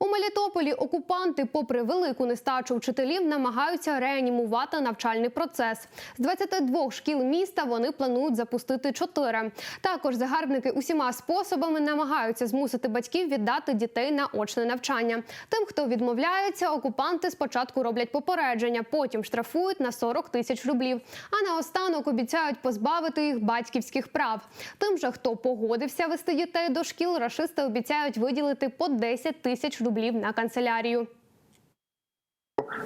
У Мелітополі окупанти, попри велику нестачу вчителів, намагаються реанімувати навчальний процес. З 22 шкіл міста вони планують запустити 4. Також загарбники усіма способами намагаються змусити батьків віддати дітей на очне навчання. Тим, хто відмовляється, окупанти спочатку роблять попередження, потім штрафують на 40 тисяч рублів. А наостанок обіцяють позбавити їх батьківських прав. Тим же, хто погодився вести дітей до шкіл, рашисти обіцяють виділити по 10 тисяч рублів на канцелярію.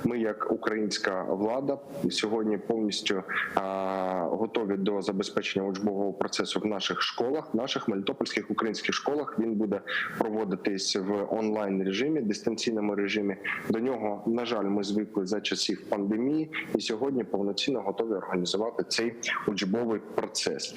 Ми, як українська влада, сьогодні повністю а, готові до забезпечення учбового процесу в наших школах, наших мелітопольських українських школах. Він буде проводитись в онлайн режимі, дистанційному режимі. До нього, на жаль, ми звикли за часів пандемії, і сьогодні повноцінно готові організувати цей учбовий процес.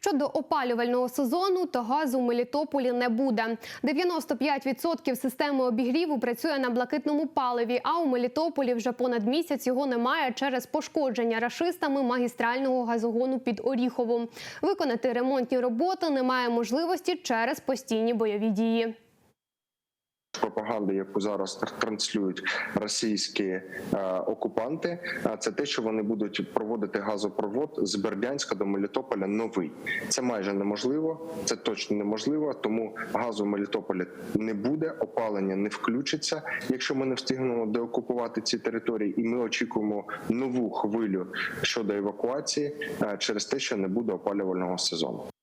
Щодо опалювального сезону, то газу в Мелітополі не буде. 95% системи обігріву працює на блакитному паливі. А у Мелітополі вже понад місяць його немає через пошкодження рашистами магістрального газогону під Оріховом. Виконати ремонтні роботи немає можливості через постійні бойові дії. Пропаганди, яку зараз транслюють російські е, окупанти, це те, що вони будуть проводити газопровод з Бердянська до Мелітополя новий. Це майже неможливо, це точно неможливо. Тому газу в Мелітополі не буде, опалення не включиться, якщо ми не встигнемо деокупувати ці території, і ми очікуємо нову хвилю щодо евакуації е, через те, що не буде опалювального сезону.